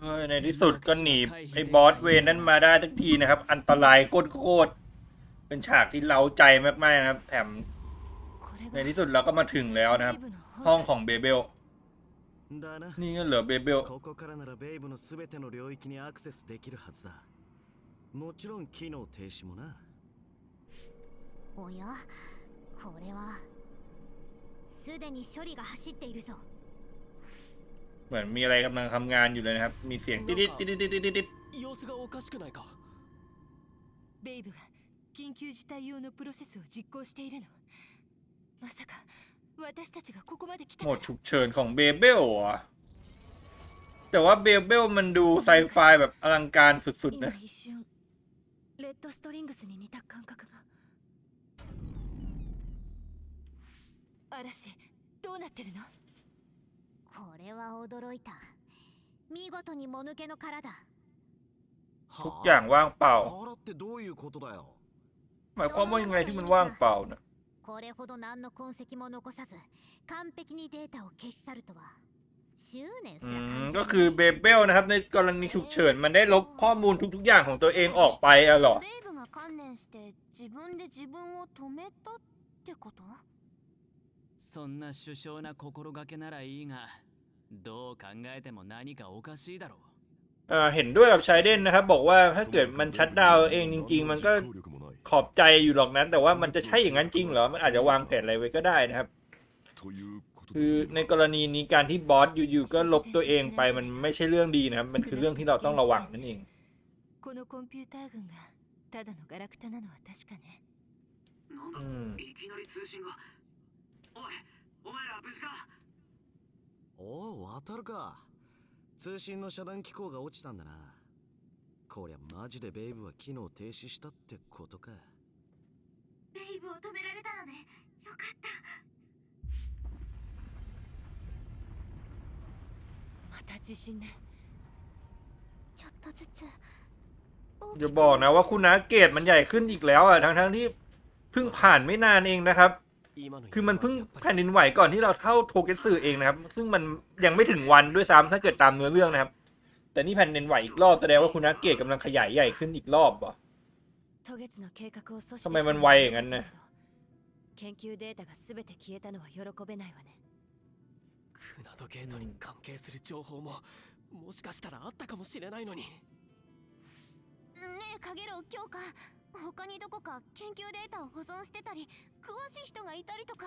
เฮ้ยในที่สุดก็หนีไอ้บอสเวนนั้นมาได้ทักทีนะครับ อันตรายโคตรๆเป็นฉากที่เล้าใจมากๆนะครับ แถม これ ใน が ที่สุดเราก็มาถึงแล้วนะครับ ベイブの ห้อง 本 ของเบเบล だな นี่ก็เหลือเบเบล ここからならベイブのすべての領域にアクセスできるはずだもちろん機能停止もなおやこれはすでに処理が走っているぞ เหมือนมีอะไรกำลังทำงานอยู่เลยนะครับ มีเสียงติดๆติดๆติดๆติด 様子がおかしくないかベイブが緊急事態用のプロセスを実行しているのまさか私たちがここまで来ๆ た โหม か ดฉุกเฉินของเบเบลอ่ะแต่ว่าเบเบลมันดูไซไฟแบบอลังการสุดๆ 今 นะ 一瞬レッドストリングスに似た感覚が嵐どうなってるの これは驚いた見事にもぬけの殻だ ทุกอย่างว่างเปล่า 殻ってどういうことだよ หมายความว่ายังไงที่มันว่างเปล่านะ これほど何の痕跡も残さず完璧にデータを消し去るとは執念す อื ら ม 感じ ก็ られ คือ ない เบเบลนะครับ ในกรณีฉุกเฉินมันได้ลบข้อมูลทุก ๆ อย่างของตัวเองออกไปอะเหรอ ベイブが観念して自分で自分を止めたってことそんな首相な心がけならいいが どう考えても何かおかしいだろう เอ่อเห็นด้วยกับชายเด่นนะครับ บอกว่าถ้าเกิดมันชัดดาวน์เองจริง ๆ มันก็ขอบใจอยู่หรอกนั้น แต่ว่ามันจะใช่อย่างนั้นจริงเหรอ มันอาจจะวางแผนอะไรไว้ก็ได้นะครับ คือในกรณีนี้การที่บอสอยู่ๆก็ลบตัวเองไปมันไม่ใช่เรื่องดีนะครับ มันคือเรื่องที่เราต้องระวังนั่นเอง この おいお前ら無事かおお渡るか通信の遮断機構が落ちたんだなこりゃマジでベイブは機能停止したってことかベイブを止められたのねよかったまた地震ねちょっとずつ อย่าบอกนะว่าคุณนาเกตมันใหญ่ขึ้นอีกแล้วอ่ะทั้งๆที่เพิ่งผ่านไม่นานเองนะครับ 今の คือมันเพิ่งแผ่นดินไหวก่อนที่เราเท่าโทเกสึเองนะครับ ซึ่งมันยังไม่ถึงวันด้วยซ้ำถ้าเกิดตามเนื้อเรื่องนะครับ แต่นี่แผ่นดินไหวอีกรอบแสดงว่าคุณนาเกตกำลังขยายใหญ่ขึ้นอีกรอบว่ะ 渡月の計画を阻止ทำไมมันไวอย่างนั้นね研究データが全て消えたのは喜べないわねクナドゲートに関係する情報ももしかしたらあったかもしれないのにねえカゲロウ今日か 他にどこか研究データを保存してたり詳しい人がいたりとか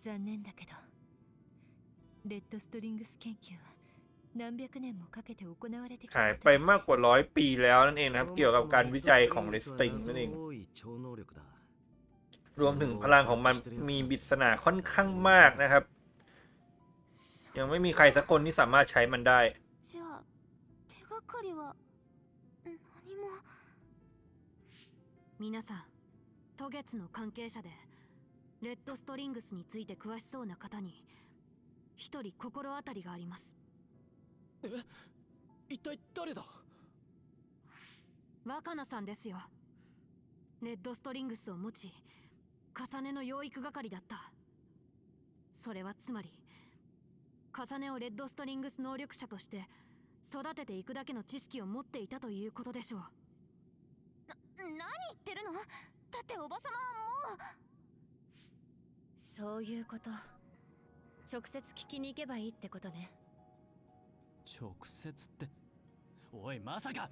残念だけどレッドストリングス研究は何百年もかけて行われてきた หาย こと ไป だし มากกว่าร้อยปีแล้วนั่นเองนะครับ เกี่ยวกับการวิจัยของเลสติงนั่นเอง 多い超能力だ รวมถึงพลังของมันมีบิดสนาค่อนข้างมากนะครับ ยังไม่มีใครสักคนที่สามารถใช้มันได้ じゃあ手がかりは何も 皆さん渡月の関係者でレッドストリングスについて詳しそうな方に一人心当たりがあります。一体誰だ？若菜さんですよ。レッドストリングスを持ち重ねの養育係だった。それはつまり重ねをレッドストリングス能力者として育てていくだけの知識を持っていたということでしょう。な何言ってるのだっておばさまはもうそういうこと直接聞きに行けばいいってことね直接っておいまさか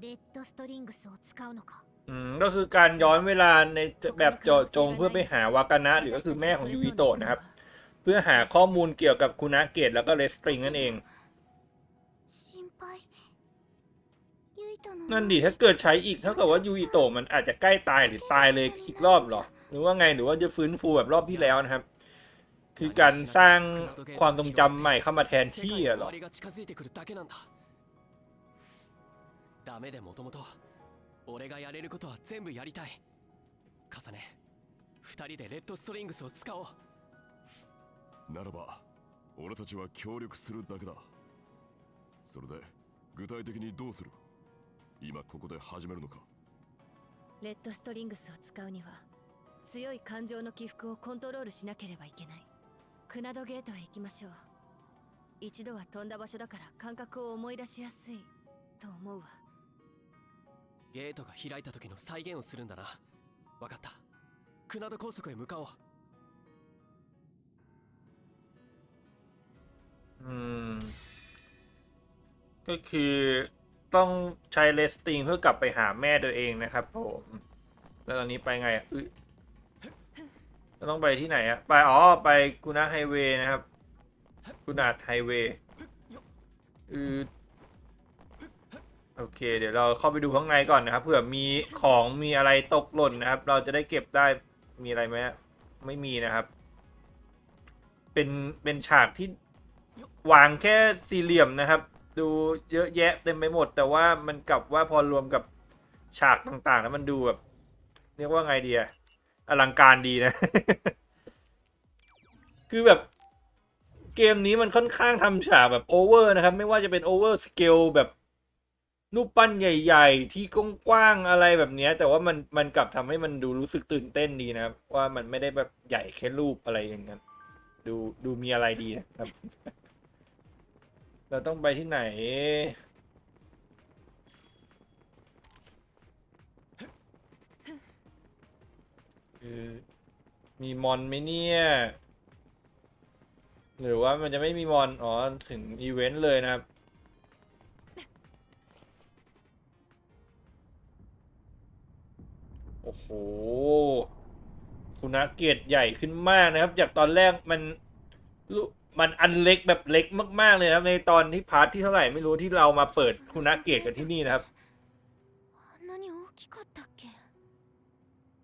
レッドストリングスを使うのか อืมก็คือการย้อนเวลาในแบบเจาะจงเพื่อไปหาวากานะหรือก็คือแม่ของยูอิโตะนะครับ เพื่อหาข้อมูลเกี่ยวกับคุณนาเกตแล้วก็เลสตริงนั่นเอง 心配ユイトの นั่นดิถ้าเกิดใช้อีกเท่ากับว่ายูอิโตะมันอาจจะใกล้ตายหรือตายเลยอีกรอบเหรอ หรือว่าไงหรือว่าจะฟื้นฟูแบบรอบที่แล้วนะครับ คือการสร้างความทรงจำใหม่เข้ามาแทน 世 ที่ 界の อะ 終 เหรอ わりが近づいてくるだけなんだダメでもともと俺がやれることは全部やりたい重ね二人でレッドストリングスを使おうならば俺たちは協力するだけだそれで具体的にどうする 今ここで始めるのかレッドストリングスを使うには強い感情の起伏をコントロールしなければいけないクナドゲートへ行きましょう 一度は飛んだ場所だから感覚を思い出しやすいと思うわゲートが開いた時の再現をするんだなわかったクナド高速へ向かおう อืม ก็คือ ต้องใช้เลสติงเพื่อกลับไปหาแม่ตัวเองนะครับผมแล้วตอนนี้ไปไงอะอุ๊ยเราต้องไปที่ไหนอะ ไปอ๋อไปกุนาไฮเวย์นะครับ กุนาไฮเวย์อือโอเค เดี๋ยวเราเข้าไปดูข้างในก่อนนะครับเผื่อมีของมีอะไรตกหล่นนะครับ เราจะได้เก็บได้มีอะไรไหมฮะไม่มีนะครับ เป็นเป็นฉากที่วางแค่สี่เหลี่ยมนะครับ ดูเยอะแยะเต็มไปหมด แต่ว่ามันกลับว่าพอรวมกับฉากต่างๆ แล้วมันดูแบบเรียกว่าไงดีอะอลังการดีนะ คือแบบเกมนี้มันค่อนข้างทำฉากแบบโอเวอร์นะครับ ไม่ว่าจะเป็นโอเวอร์สเกลแบบรูปปั้นใหญ่ๆ ที่กว้างๆอะไรแบบนี้ แต่ว่ามันมันกลับทำให้มันดูรู้สึกตื่นเต้นดีนะครับ ว่ามันไม่ได้แบบใหญ่แค่รูปอะไรอย่างนั้น ดูดูมีอะไรดีนะครับ เราต้องไปที่ไหน คือมีมอนไหมเนี่ย หรือว่ามันจะไม่มีมอน อ๋อ ถึงอีเวนต์เลยนะครับ โอ้โห คุณนักเกตใหญ่ขึ้นมากนะครับ จากตอนแรกมันรู้ มันอันเล็กแบบเล็กมาก ๆ เลยนะครับ ในตอนที่พาร์ทที่เท่าไหร่ไม่รู้ที่เรามาเปิดคุณนักเกียรติกันที่นี่นะครับ あんなに大きかったっけ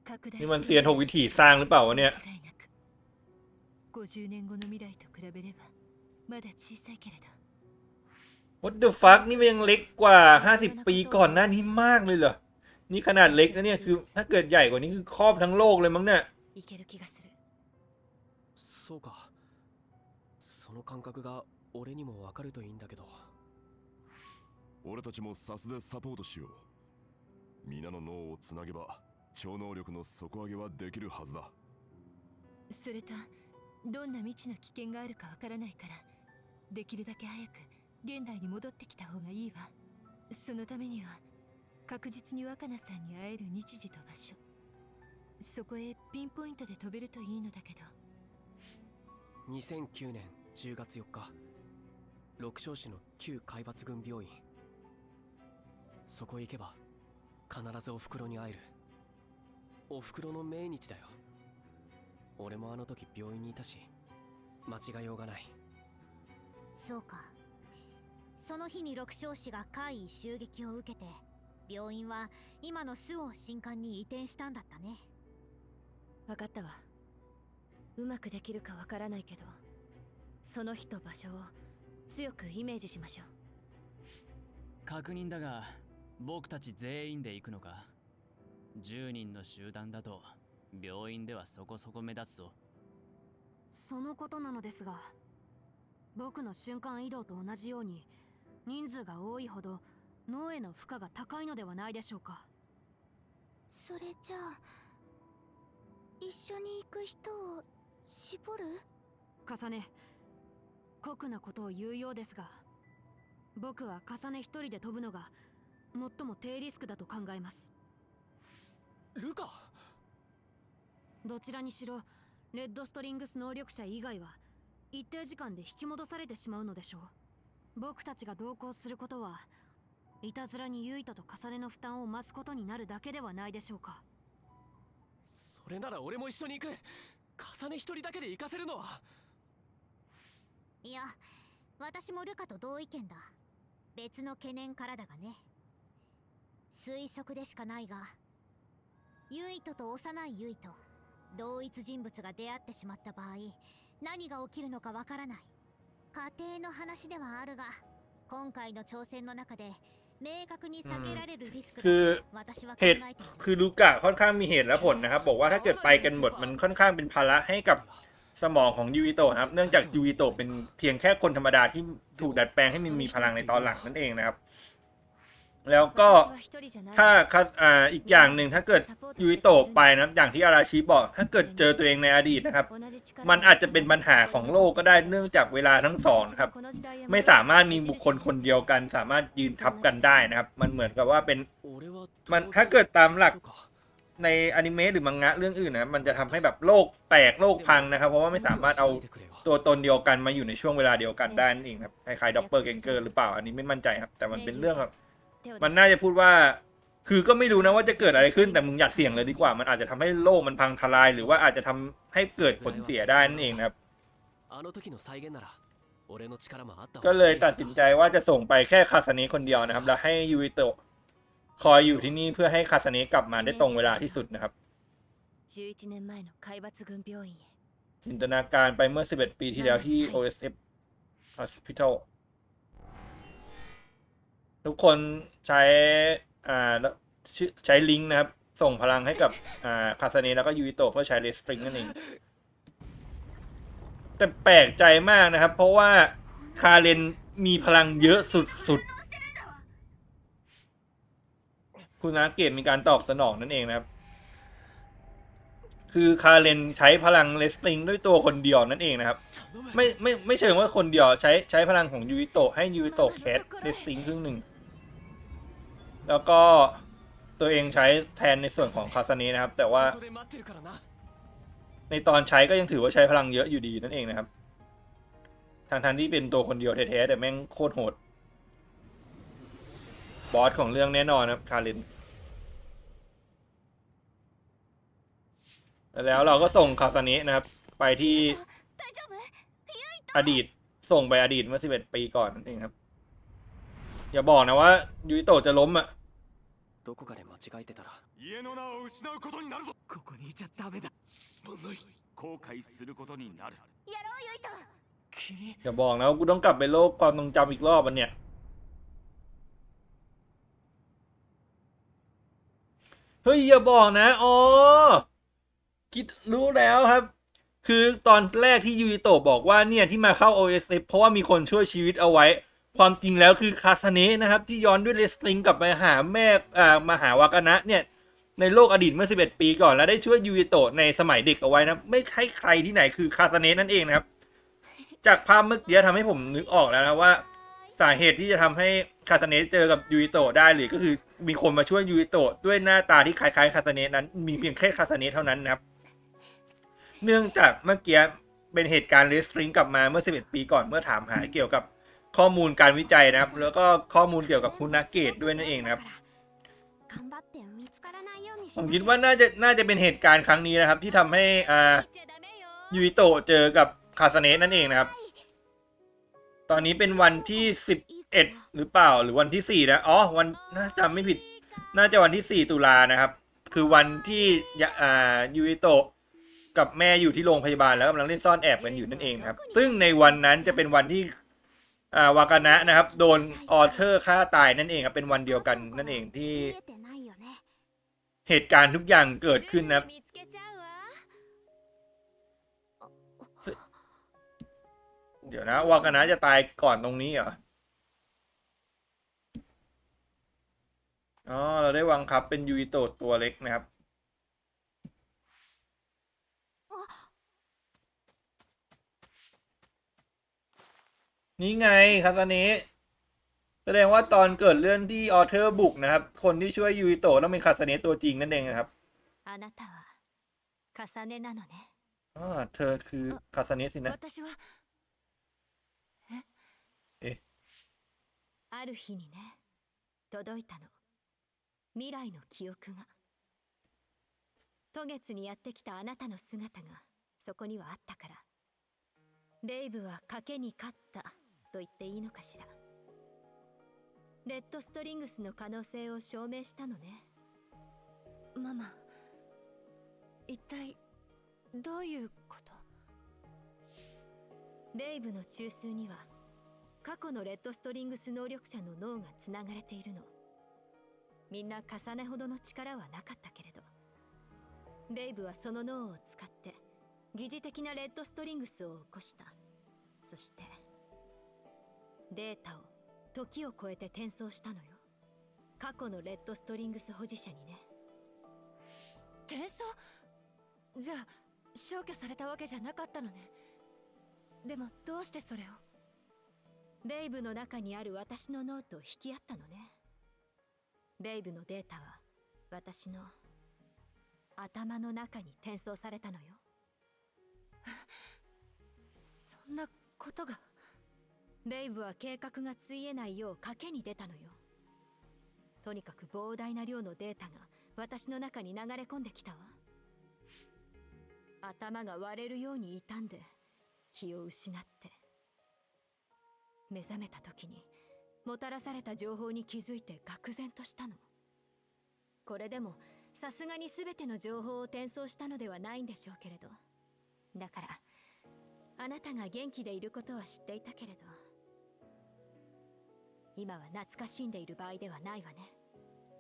拡大 นี่มันเซียนหกวิถีสร้างหรือเปล่าวะเนี่ย 間違いなく50年後の未来と比べればまだ小さいけれど What the fuck นี่มันยังเล็กกว่า 50 ปีก่อนหน้านี้มากเลยเหรอ นี่ขนาดเล็กนะเนี่ยคือ ถ้าเกิดใหญ่กว่านี้คือครอบทั้งโลกเลยมั้งเนี่ย いける気がするそうか その感覚が俺にもわかるといいんだけど。俺たちもサスでサポートしよう。皆の脳をつなげば超能力の底上げはできるはずだ。それとどんな未知の危険があるかわからないからできるだけ早く現代に戻ってきた方がいいわ。そのためには確実に若菜さんに会える日時と場所。そこへピンポイントで飛べるといいのだけど。2009年10月4日六少市の旧海抜軍病院。そこへ行けば必ずおふくろに会える。おふくろの命日だよ。俺もあの時病院にいたし間違いようがない。そうか。その日に六少氏が怪異襲撃を受けて病院は今の周防新館に移転したんだったね。分かったわ。うまくできるかわからないけどその日と場所を強くイメージしましょう。確認だが僕たち全員で行くのか？10人の集団だと病院ではそこそこ目立つぞ。そのことなのですが僕の瞬間移動と同じように人数が多いほど脳への負荷が高いのではないでしょうか。それじゃあ一緒に行く人を絞る？重ね酷なことを言うようですが僕は重ね一人で飛ぶのが最も低リスクだと考えます。ルカ！どちらにしろレッドストリングス能力者以外は一定時間で引き戻されてしまうのでしょう。僕たちが同行することはいたずらにユイトと重ねの負担を増すことになるだけではないでしょうか。それなら俺も一緒に行く。重ね一人だけで行かせるのはいや私もルカと同意見だ別の懸念からだがね推測でしかないがユイトと幼いユイト同一人物が出会ってしまった場合何が起きるのかわからない家庭の話ではあるが今回の挑戦の中で明確に避けられるリスクだคือ と私は考 เห え ตุ ている คือลูกะค่อนข้างมีเหตุและผลนะครับ บอกว่าถ้าเกิดไปกันหมดมันค่อนข้างเป็นภาระให้กับ สมองของยูอิโตะครับ เนื่องจากยูอิโตะเป็นเพียงแค่คนธรรมดาที่ถูกดัดแปลงให้มันมีพลังในตอนหลังนั่นเองนะครับ แล้วก็ถ้าอ่าอีกอย่างหนึ่งถ้าเกิดยูอิโตะไปนะอย่างที่อาราชิบอก ถ้าเกิดเจอตัวเองในอดีตนะครับ มันอาจจะเป็นปัญหาของโลกก็ได้เนื่องจากเวลาทั้งสองครับ ไม่สามารถมีบุคคลคนเดียวกัน สามารถยืนทับกันได้นะครับ มันเหมือนกับว่าเป็นมันถ้าเกิดตามหลัก ในอนิเมะหรือมังงะเรื่องอื่นนะมันจะทำให้แบบโลกแตกโลกพังนะครับ เพราะว่าไม่สามารถเอา 無理はしないでくれよ ตัวตนเดียวกันมาอยู่ในช่วงเวลาเดียวกันได้นั่นเองครับคล้ายๆด็อปเปอร์เกงเกอร์หรือเปล่าอันนี้ไม่มั่นใจครับ แต่มันเป็นเรื่องแบบมันน่าจะพูดว่า คือก็ไม่รู้นะว่าจะเกิดอะไรขึ้นแต่มึงอยากเสี่ยงเลยดีกว่า มันอาจจะทำให้โลกมันพังทลาย หรือว่าอาจจะทำให้เกิดผลเสียได้นั่นเองนะครับ あの時の再現なら俺の力もあった ก็เลยตัดสินใจว่าจะส่งไปแค่คาสเนะคนเดียวนะครับ แล้วให้ยูอิโตะ คอยอยู่ที่นี่เพื่อให้คาสเนะกลับมาได้ตรงเวลาที่สุดนะครับ 11年前の海抜軍病院へ จินตนาการไปเมื่อ 11 ปีที่แล้วที่ OSF Hospital ทุกคนใช้อ่าแล้วชื่อใช้ลิงก์นะครับ ส่งพลังให้กับอ่าคาสเนะแล้วก็ยูอิโตะเพื่อใช้เลสปริงนั่นเอง แต่แปลกใจมากนะครับ เพราะว่าคาเรนมีพลังเยอะสุดๆ คุณนาเกตมีการตอบสนองนั่นเองนะครับ คือคาเรนใช้พลังเลสติงด้วยตัวคนเดียวนั่นเองนะครับ ไม่ไม่ไม่เชิงว่าคนเดียวใช้ใช้พลังของยูวิโตให้ยูวิโตแคสเลสติงครึ่งหนึ่ง แล้วก็ตัวเองใช้แทนในส่วนของคาซานินะครับ แต่ว่าในตอนใช้ก็ยังถือว่าใช้พลังเยอะอยู่ดีนั่นเองนะครับ ทางทันที่เป็นตัวคนเดียวแท้ๆแต่แม่งโคตรโหด บอสของเรื่องแน่นอนนะครับคารน แล้วเราก็ส่งคาสเนะนะครับ ไปที่ 大丈夫 อดีตส่งไปอดีตเมื่อ 11 ปีก่อนนั่นเองครับ อย่าบอกนะว่ายูอิโตะจะล้มอ่ะ どこかで間違えてたら家の名を失うことになるぞここにいちゃダメだすまない後悔することになるやろうユイト君 อย่าบอกนะว่ากูต้องกลับไปโลกความทรงจำอีกรอบวันเนี่ย เฮ้ย อย่าบอกนะ อ๋อ คิดรู้แล้วครับ คือตอนแรกที่ยูอิโตะบอกว่าเนี่ยที่มาเข้า OSF เพราะว่ามีคนช่วยชีวิตเอาไว้ ความจริงแล้วคือคาสเนะนะครับ ที่ย้อนด้วยเลสติงกลับมาหาแม่อ่ามาหาวากานะเนี่ยในโลกอดีตเมื่อ 11 ปีก่อน แล้วได้ช่วยยูอิโตะในสมัยเด็กเอาไว้นะ ไม่ใช่ใครที่ไหนคือคาสเนะนั่นเองนะครับ จากภาพเมื่อกี้ทำให้ผมนึกออกแล้วนะว่า สาเหตุที่จะทำให้คาสเนะเจอกับยูอิโตะได้หรือก็คือมีคนมาช่วยยูอิโตะด้วยหน้าตาที่คล้ายๆคาสเนะนั้น มีเพียงแค่คาสเนะเท่านั้นนะครับ เนื่องจากเมื่อกี้เป็นเหตุการณ์เลสตริงกลับมาเมื่อ 11 ปีก่อนเมื่อถามหาเกี่ยวกับข้อมูลการวิจัยนะครับ แล้วก็ข้อมูลเกี่ยวกับคุณนาเกตด้วยนั่นเองนะครับ ผมคิดว่าน่าจะน่าจะเป็นเหตุการณ์ครั้งนี้นะครับ ที่ทำให้อ่ายูวิโตะเจอกับคาสเนะนั่นเองนะครับ ตอนนี้เป็นวันที่11หรือเปล่าหรือวันที่4นะอ๋อวันน่าจะไม่ผิด น่าจะวันที่4ตุลานะครับ คือวันที่ยูวิโตะ กับแม่อยู่ที่โรงพยาบาลแล้วกำลังเล่นซ่อนแอบกันอยู่นั่นเองครับ ซึ่งในวันนั้นจะเป็นวันที่วากานะนะครับ โดนออเทอร์ฆ่าตายนั่นเองครับเป็นวันเดียวกันนั่นเองที่เหตุการณ์ทุกอย่างเกิดขึ้นนะเดี๋ยวนะวากานะจะตายก่อนตรงนี้เหรออ๋อเราได้วางคับเป็นยูอิโตตัวเล็กนะครับ นี่ไงคาสเนะแสดงว่าตอนเกิดเรื่องที่ออเทอร์บุกนะครับ คนที่ช่วยยูอิโตะต้องเป็นคาสเนะตัวจริงนั่นเองนะครับ あなたは重ねなのね อ๋อ เธอคือคาสเนะสินะ 私はある日にね届いたの未来の記憶が渡月にやってきたあなたの姿がそこにはあったからレイブは賭けに勝った と言っていいのかしら。レッドストリングスの可能性を証明したのね。ママ一体どういうこと？レイブの中枢には過去のレッドストリングス能力者の脳がつながれているの。みんな重ねほどの力はなかったけれどレイブはその脳を使って疑似的なレッドストリングスを起こした。そしてデータを時を超えて転送したのよ。過去のレッドストリングス保持者にね。転送？じゃあ消去されたわけじゃなかったのね。でもどうしてそれを？ベイブの中にある私のノートを引き合ったのね。ベイブのデータは私の頭の中に転送されたのよ。そんなことがベイブは計画がついえないよう賭けに出たのよ。とにかく膨大な量のデータが私の中に流れ込んできたわ。頭が割れるように傷んで気を失って。目覚めた時にもたらされた情報に気づいて愕然としたの。これでもさすがに全ての情報を転送したのではないんでしょうけれど。だからあなたが元気でいることは知っていたけれど。 今は懐かしんでいる場合ではないわね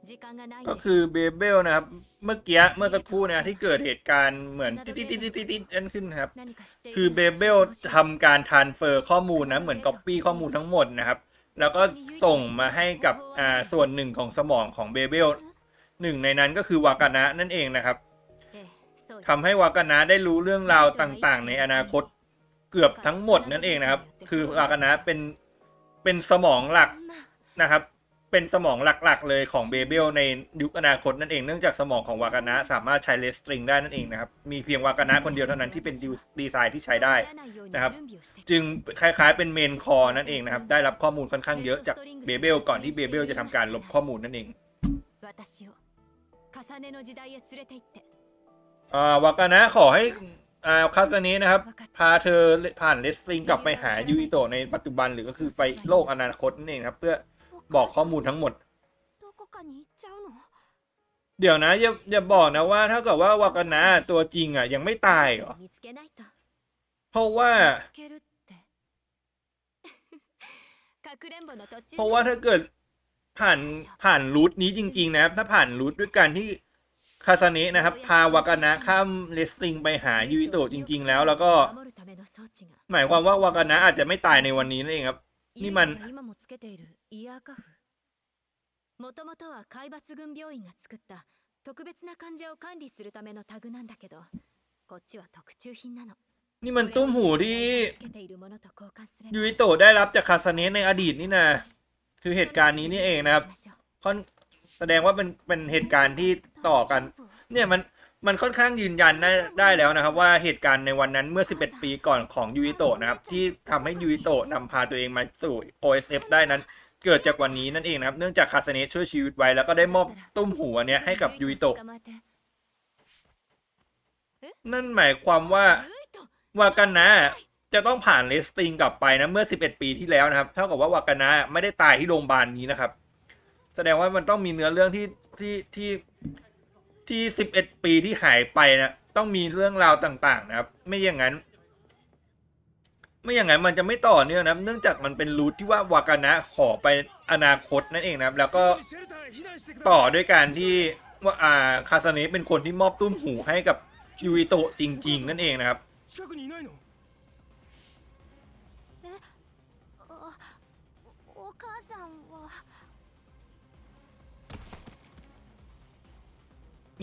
時間がないん ก็ でし คือ ょ เบเบลนะครับ เมื่อกี้เมื่อสักครู่นะที่เกิดเหตุการณ์เหมือนติดติดติดติดติดอันขึ้นนะครับ 何か知っている คือเบเบลทำการทานเฟอร์ข้อมูลนะ เหมือนก๊อปปี้ข้อมูลทั้งหมดนะครับ แล้วก็ส่งมาให้กับอ่าส่วนหนึ่งของสมองของเบเบลหนึ่งในนั้นก็คือวากานะนั่นเองนะครับ ええそうよ ทำให้วากานะได้รู้เรื่องราวต่างๆ ในอนาคตเกือบทั้งหมดนั่นเองนะครับ คือวากานะเป็น เป็นสมองหลักนะครับ เป็นสมองหลักๆเลยของเบเบลในยุคอนาคตนั่นเองเนื่องจากสมองของวากานะสามารถใช้เลสตริงได้นั่นเองนะครับ มีเพียงวากานะคนเดียวเท่านั้นที่เป็นดีไซน์ที่ใช้ได้นะครับ จึงคล้ายๆเป็นเมนคอร์นั่นเองนะครับ ได้รับข้อมูลค่อนข้างเยอะจากเบเบลก่อนที่เบเบลจะทำการลบข้อมูลนั่นเองวากานะขอให้ อาคาสนี้นะครับ พาเธอผ่านเลสซิงกลับไปหายูอิโตะในปัจจุบันหรือก็คือไปโลกอนาคตนั่นเองครับ เพื่อบอกข้อมูลทั้งหมด เดี๋ยวนะ อย่าอย่าบอกนะว่าถ้าเกิดว่าวากานะตัวจริงอะ ยังไม่ตายเหรอ เพราะว่า เพราะว่าถ้าเกิดผ่านผ่านรูทนี้จริง ๆ นะครับ ถ้าผ่านรูทด้วยการที่ คาซาเนะนะครับ พาวากานะข้ามเลสซิงไปหายูอิโตะจริง ๆ แล้ว แล้วก็ 守るための装置が หมายความว่าวากานะอาจจะไม่ตายในวันนี้นั่นเองครับ นี่มัน ユイが今もつけているイヤーカフもともとは海抜軍病院が作った特別な患者を管理するためのタグなんだけどこっちは特注品なの นี่มันตุ้มหูที่ つけているものと交換すれば ยูอิโตะได้รับจากคาซาเนะในอดีตนี่นะคือเหตุการณ์นี้นี่เองนะครับ ค่อน แสดงว่าเป็นเป็นเหตุการณ์ที่ต่อกัน เนี่ยมันมันค่อนข้างยืนยันได้ได้แล้วนะครับ ว่าเหตุการณ์ในวันนั้นเมื่อ 11 ปีก่อนของยูอิโตะนะครับ ที่ทำให้ยูอิโตะนำพาตัวเองมาสู่ OSF ได้นั้น เกิดจากวันนี้นั่นเองนะครับ เนื่องจากคาสเนช่วยชีวิตไว้แล้วก็ได้มอบตุ้มหัวเนี่ยให้กับยูอิโตะนั่นหมายความว่าวากันนะจะต้องผ่านเลสติงกลับไปนะเมื่อ 11 ปีที่แล้วนะครับ เท่ากับว่าวากานะไม่ได้ตายที่โรงพยาบาลนี้นะครับ แสดงว่ามันต้องมีเนื้อเรื่องที่ที่ที่ที่11ปีที่หายไปนะต้องมีเรื่องราวต่าง ๆ นะครับ ไม่อย่างนั้น ไม่อย่างนั้นมันจะไม่ต่อเนื่องนะเนื่องจากมันเป็นรูทที่ว่าวากานะขอไปอนาคตนั่นเองนะครับ แล้วก็ต่อด้วยการที่ว่าอ่าคาซาเนะเป็นคนที่มอบตุ้มหูให้กับยูอิโตะจริง ๆ นั่นเองนะครับ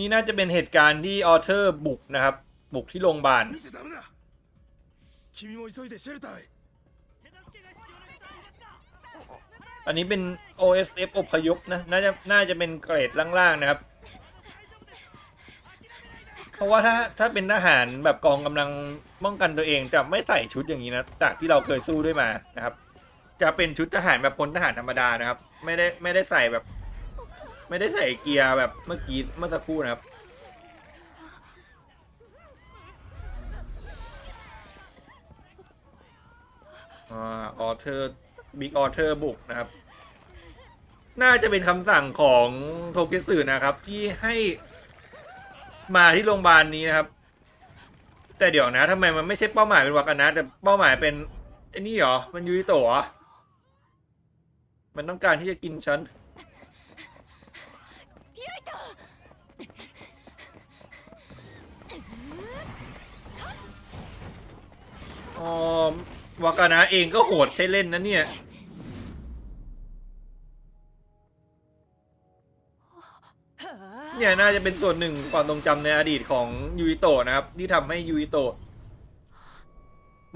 นี่น่าจะเป็นเหตุการณ์ที่ออเทอร์บุกนะครับ บุกที่โรงพยาบาลอันนี้เป็น OSF อพยพนะน่าจะน่าจะเป็นเกรดล่างๆนะครับ เพราะว่าถ้าถ้าเป็นทหารแบบกองกำลังป้องกันตัวเองจะไม่ใส่ชุดอย่างนี้นะจากที่เราเคยสู้ด้วยมานะครับ จะเป็นชุดทหารแบบพลทหารธรรมดานะครับ ไม่ได้ไม่ได้ใส่แบบ ไม่ได้ใส่เกียร์แบบเมื่อกี้เมื่อสักครู่นะครับอออเทอร์บิ๊กออเทอร์บุกนะครับ น่าจะเป็นคำสั่งของโทเกสึนะครับ ที่ให้มาที่โรงพยาบาลนี้นะครับ แต่เดี๋ยวนะทำไมมันไม่ใช่เป้าหมายเป็นวากานะแต่เป้าหมายเป็นไอ้นี่เหรอ มันยูริโตะเหรอมันต้องการที่จะกินฉัน อ๋อวากานะเองก็โหดใช้เล่นนะเนี่ย เนี่ยน่าจะเป็นส่วนหนึ่งความทรงจำในอดีตของยูอิโตะนะครับ ที่ทำให้ยูอิโตะ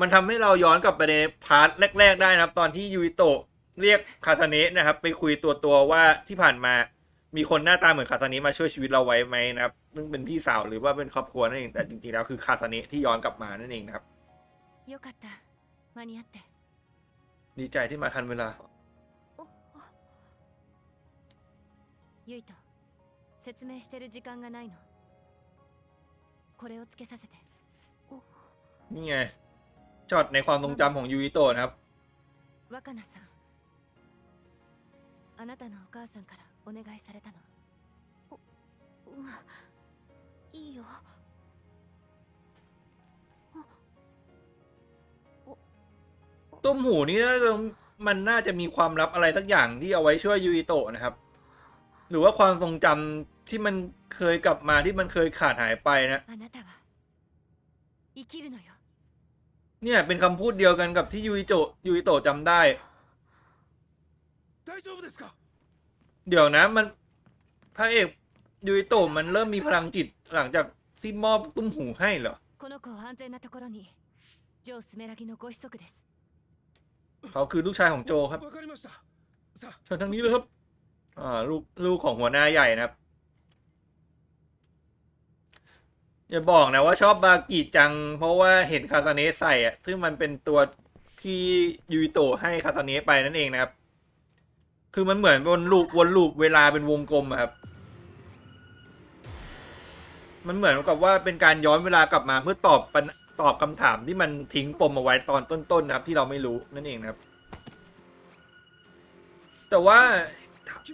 มันทำให้เราย้อนกลับไปในพาร์ทแรก ๆ ได้นะครับ ตอนที่ยูอิโตะเรียกคาซาเนะนะครับ ไปคุยตัวตัวว่าที่ผ่านมามีคนหน้าตาเหมือนคาซาเนะมาช่วยชีวิตเราไว้ไหมนะครับ ซึ่งเป็นพี่สาวหรือว่าเป็นครอบครัวนั่นเองแต่จริงๆแล้วคือคาซาเนะที่ย้อนกลับมานั่นเองนะครับ よかった間に合って ดีใจที่มาทันเวลา ユイト説明してる時間がないのこれをつけさせて นี่ไงช็อตในความทรงจำของยูอิโตะนะครับ 若菜さんあなたのお母さんからお願いされたのうんいいよ ตุ้มหูนี่น่าจะมันน่าจะมีความลับอะไรสักอย่างที่เอาไว้ช่วยยูอิโตะนะครับ หรือว่าความทรงจำที่มันเคยกลับมาที่มันเคยขาดหายไปนะ あなたは生きるのよ เนี่ยเป็นคำพูดเดียวกันกับที่ยูอิโตะยูอิโตะจำได้ 大丈夫ですか เดี๋ยวนะมันพระเอกยูอิโตะมันเริ่มมีพลังจิตหลังจากที่มอบตุ้มหูให้เหรอ この子を安全なところにジョー・スメラギのご子息です เขาคือลูกชายของโจครับเชิญทางนี้เลยครับอ่าลูกลูกของหัวหน้าใหญ่นะครับ อย่าบอกนะว่าชอบบากิจัง เพราะว่าเห็นคาตาเนะใส่อะ ซึ่งมันเป็นตัวที่ยูโตให้คาตาเนะไปนั่นเองนะครับ คือมันเหมือนวนลูปวนลูปเวลาเป็นวงกลมครับ มันเหมือนกับว่าเป็นการย้อนเวลากลับมาเพื่อตอบปัญ ตอบคำถามที่มันทิ้งปมเอาไว้ตอนต้นๆนะครับ ที่เราไม่รู้นั่นเองนะครับ แต่ว่า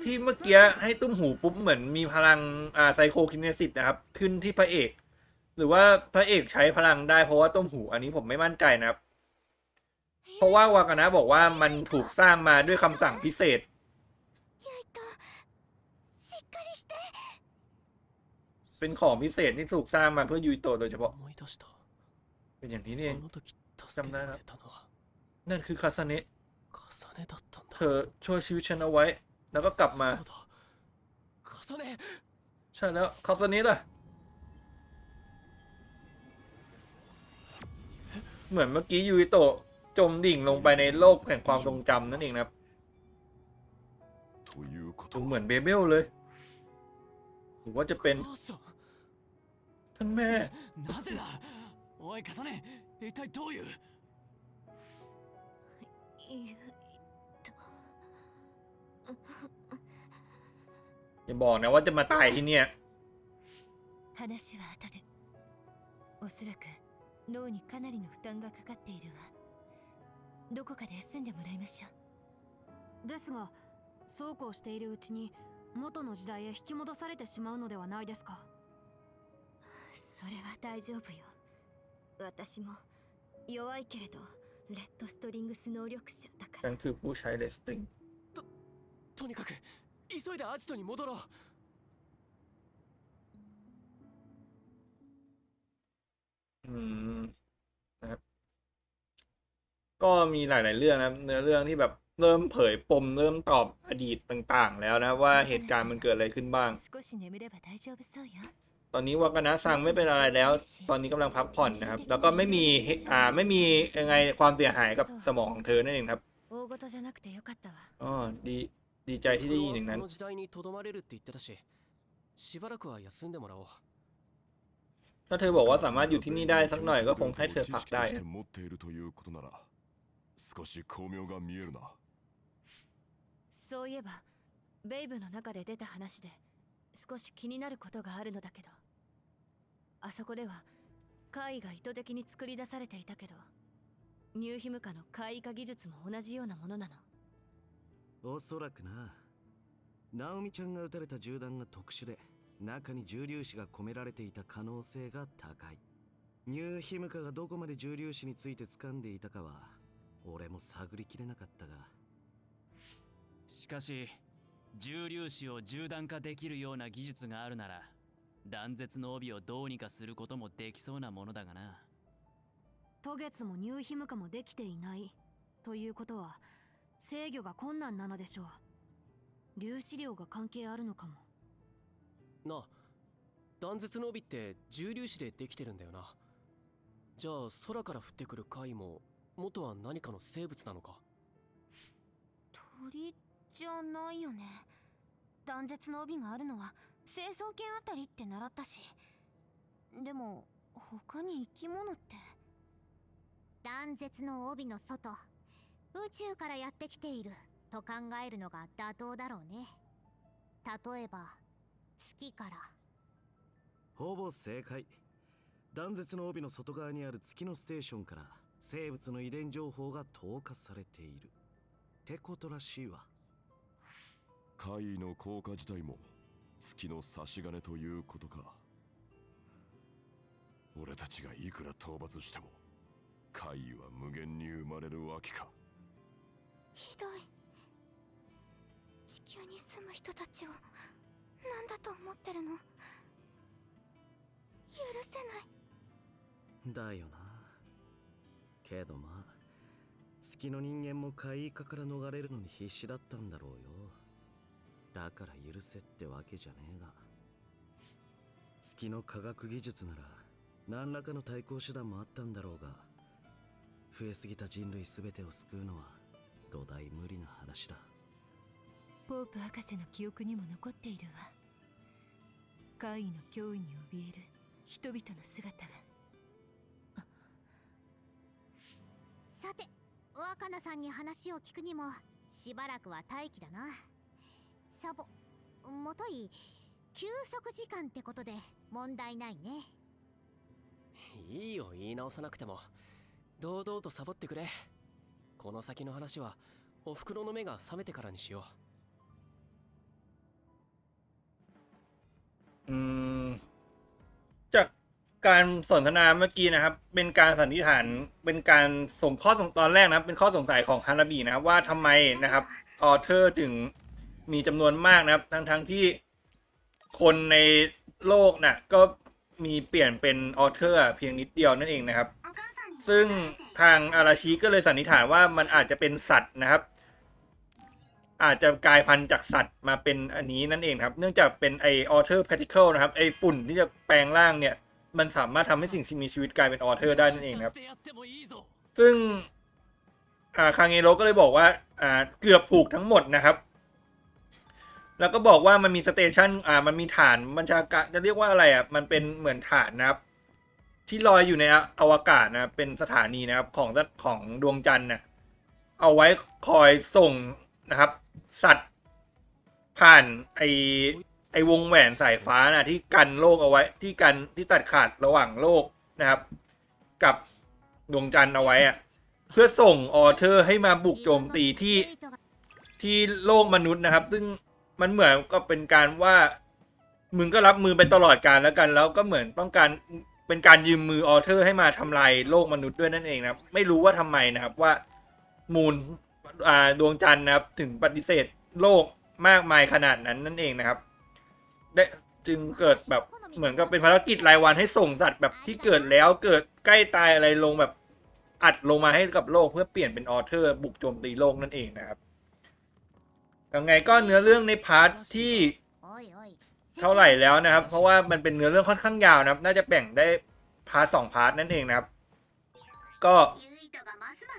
ที่เมื่อกี้ให้ตุ้มหูปุ๊บเหมือนมีพลังอ่าไซโคคินเนสิตนะครับ ขึ้นที่พระเอก หรือว่าพระเอกใช้พลังได้เพราะว่าตุ้มหูอันนี้ผมไม่มั่นใจนะครับ เพราะว่าวากานะบอกว่ามันถูกสร้างมาด้วยคำสั่งพิเศษเป็นของพิเศษที่ถูกสร้างมาเพื่อยูโตโดยเฉพาะ เป็นอย่างนี้นี่เองจำได้ครับนั่นคือคาซาเนะเธอช่วยชีวิตฉันเอาไว้ แล้วก็กลับมาใช่แล้วคาซาเนะล่ะเหมือนเมื่อกี้ยูอิโตะจมดิ่งลงไปในโลกแห่งความทรงจำนั่นเองนะครับดูเหมือนเบเบลเลยหรือว่าจะเป็น ท่านแม่ おい重ね一体どういうユイト อย่าบอกนะว่าจะมาตายที่เนี่ย 話は後でおそらく脳にかなりの負担がかかっているわどこかで休んでもらいましょうですがそうこうしているうちに元の時代へ引き戻されてしまうのではないですかそれは大丈夫よ 私も弱いけれどレッドストリングス能力者だか ฉั ら นคือผู้ใช้เลสติง とにかく急いでアジトに戻ろう อืมนะครับ ก็มีหลาย ๆ เรื่องนะครับ เนื้อเรื่องที่แบบเริ่มเผยปมเริ่มตอบอดีตต่าง ๆ แล้วนะว่าเหตุการณ์มันเกิดอะไรขึ้นบ้าง 少し眠れば大丈夫そうよ ตอนนี้วากานะซังไม่เป็นอะไรแล้ว ตอนนี้กำลังพักผ่อนนะครับ แล้วก็ไม่มีอ่าไม่มียังไงความเสียหายกับสมองของเธอนั่นเองครับ 大事じゃなくてよかったわ อ๋อดีดีใจที่ได้ยินอย่างนั้น この時代にとどまれるって言ってたししばらくは休んでもらおう ถ้าเธอบอกว่าสามารถอยู่ที่นี่ได้สักหน่อยก็คงให้เธอ 知 พัก 識 ได้ として นะ 持っているということなら少し巧妙が見えるなそういえばベイブの中で出た話で 少し気になることがあるのだけど。あそこでは怪異が意図的に作り出されていたけどニューヒムカの怪異化技術も同じようなものなの。おそらくな。ナオミちゃんが撃たれた銃弾が特殊で中に重粒子が込められていた可能性が高い。ニューヒムカがどこまで重粒子について掴んでいたかは俺も探りきれなかったが。しかし重粒子を銃弾化できるような技術があるなら断絶の帯をどうにかすることもできそうなものだがな。渡月もニューヒムカもできていない。ということは制御が困難なのでしょう。粒子量が関係あるのかも。なあ断絶の帯って重粒子でできてるんだよな。じゃあ空から降ってくる怪異も元は何かの生物なのか？鳥じゃないよね。断絶の帯があるのは成層圏あたりって習ったし。でも他に生き物って。断絶の帯の外宇宙からやってきていると考えるのが妥当だろうね。例えば月から。ほぼ正解。断絶の帯の外側にある月のステーションから生物の遺伝情報が投下されている。ってことらしいわ怪異の効果自体も月の差し金ということか。俺たちがいくら討伐しても怪異は無限に生まれるわけか。ひどい。地球に住む人たちを何だと思ってるの？許せない。だよな。けどまあ月の人間も怪異化から逃れるのに必死だったんだろうよだから許せってわけじゃねえが月の科学技術なら何らかの対抗手段もあったんだろうが増えすぎた人類全てを救うのは土台無理な話だ。ポープ博士の記憶にも残っているわ。怪異の脅威に怯える人々の姿が。さて若菜さんに話を聞くにもしばらくは待機だなサボもとい休息時間ってことで問題ないねいいよ言い直さなくても堂々とサボってくれこの先の話はお袋の目が覚めてからにしよ อืม จากการสนทนาเมื่อกี้นะครับ เป็นการสันนิษฐานเป็นการส่งข้อสงตอนแรกนะครับ เป็นข้อสงสัยของฮานาบินะครับ ว่าทำไมนะครับออเทอร์ถึง มีจำนวนมากนะครับ ทั้งทั้งที่คนในโลกนะ่ะก็มีเปลี่ยนเป็นออเทอร์เพียงนิดเดียวนั่นเองนะครับ ซึ่งทางอาราชิก็เลยสันนิษฐานว่ามันอาจจะเป็นสัตว์นะครับ อาจจะกลายพันธุ์จากสัตว์มาเป็นอันนี้นั่นเองครับ เนื่องจากเป็นไอออเทอร์พาร์ติเคิลนะครับไอฝุ่นที่จะแปลงร่างเนี่ย มันสามารถทำให้สิ่งมีชีวิตกลายเป็นออเทอร์ได้นั่นเองครับ ซึ่งคางเงโรก็เลยบอกว่าเกือบถูกทั้งหมดนะครับ แล้วก็บอกว่ามันมีสเตชันอ่า มันมีฐานบัญชาการจะเรียกว่าอะไรอะ มันเป็นเหมือนฐานนะครับ ที่ลอยอยู่ในอวกาศนะ เป็นสถานีนะครับ ของของดวงจันทร์นะเอาไว้คอยส่งนะครับ สัตว์ผ่านไอไอวงแหวนสายฟ้านะที่กันโลกเอาไว้ ที่กันที่ตัดขาดระหว่างโลกนะครับ กับดวงจันทร์เอาไว้อะเพื่อส่งออเทอร์ให้มาบุกโจมตีที่ที่โลกมนุษย์นะครับ ซึ่ง มันเหมือนก็เป็นการว่า มึงก็รับมือไปตลอดการแล้วกัน แล้วก็เหมือนต้องการเป็นการยืมมือออเทอร์ให้มาทำลายโลกมนุษย์ด้วยนั่นเองนะครับ ไม่รู้ว่าทำไมนะครับว่ามูลดวงจันทร์นะครับ ถึงปฏิเสธโลกมากมายขนาดนั้นนั่นเองนะครับได้จึงเกิดแบบเหมือนกับเป็นภารกิจรายวันให้ส่งสัตว์แบบที่เกิดแล้วเกิดใกล้ตายอะไรลงแบบอัดลงมาให้กับโลกเพื่อเปลี่ยนเป็นออเทอร์ บุกโจมตีโลกนั่นเองนะครับ ยังไงก็เนื้อเรื่องในพาร์ทที่เท่าไหร่แล้วนะครับ เพราะว่ามันเป็นเนื้อเรื่องค่อนข้างยาวนะครับ น่าจะแบ่งได้พาร์ทสองพาร์ทนั่นเองนะครับ ก็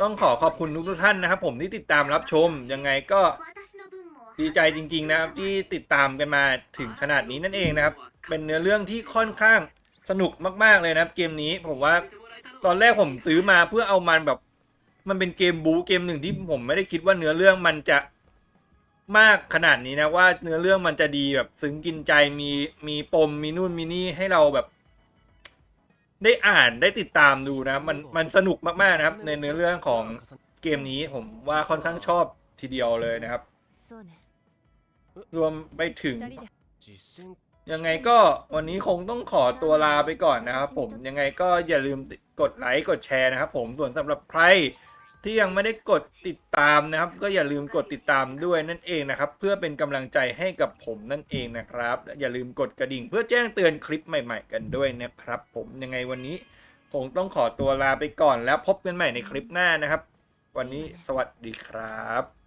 ต้องขอขอบคุณทุกท่านนะครับ ผมที่ติดตามรับชมยังไงก็ดีใจจริง ๆ นะครับ ที่ติดตามกันมาถึงขนาดนี้นั่นเองนะครับ เป็นเนื้อเรื่องที่ค่อนข้างสนุกมาก ๆเลยนะครับ เกมนี้ผมว่าตอนแรกผมซื้อมาเพื่อเอามันแบบ มันเป็นเกมบู๊เกมหนึ่งที่ผมไม่ได้คิดว่าเนื้อเรื่องมันจะ มากขนาดนี้นะว่าเนื้อเรื่องมันจะดีแบบซึ้งกินใจมีมีปมมีนู่นมีนี่ให้เราแบบ ได้อ่านได้ติดตามดูนะมันมันสนุกมากๆนะครับ ในเนื้อเรื่องของเกมนี้ผมว่าค่อนข้างชอบทีเดียวเลยนะครับ รวมไปถึง ยังไงก็วันนี้คงต้องขอตัวลาไปก่อนนะครับ ผมยังไงก็อย่าลืมกดไลค์กดแชร์นะครับ ผมส่วนสำหรับใคร ที่ยังไม่ได้กดติดตามนะครับ ก็อย่าลืมกดติดตามด้วยนั่นเองนะครับ เพื่อเป็นกำลังใจให้กับผมนั่นเองนะครับและอย่าลืมกดกระดิ่ง เพื่อแจ้งเตือนคลิปใหม่ ๆ กันด้วยนะครับ ผมยังไงวันนี้คงต้องขอตัวลาไปก่อนแล้วพบกันใหม่ในคลิปหน้านะครับ วันนี้สวัสดีครับ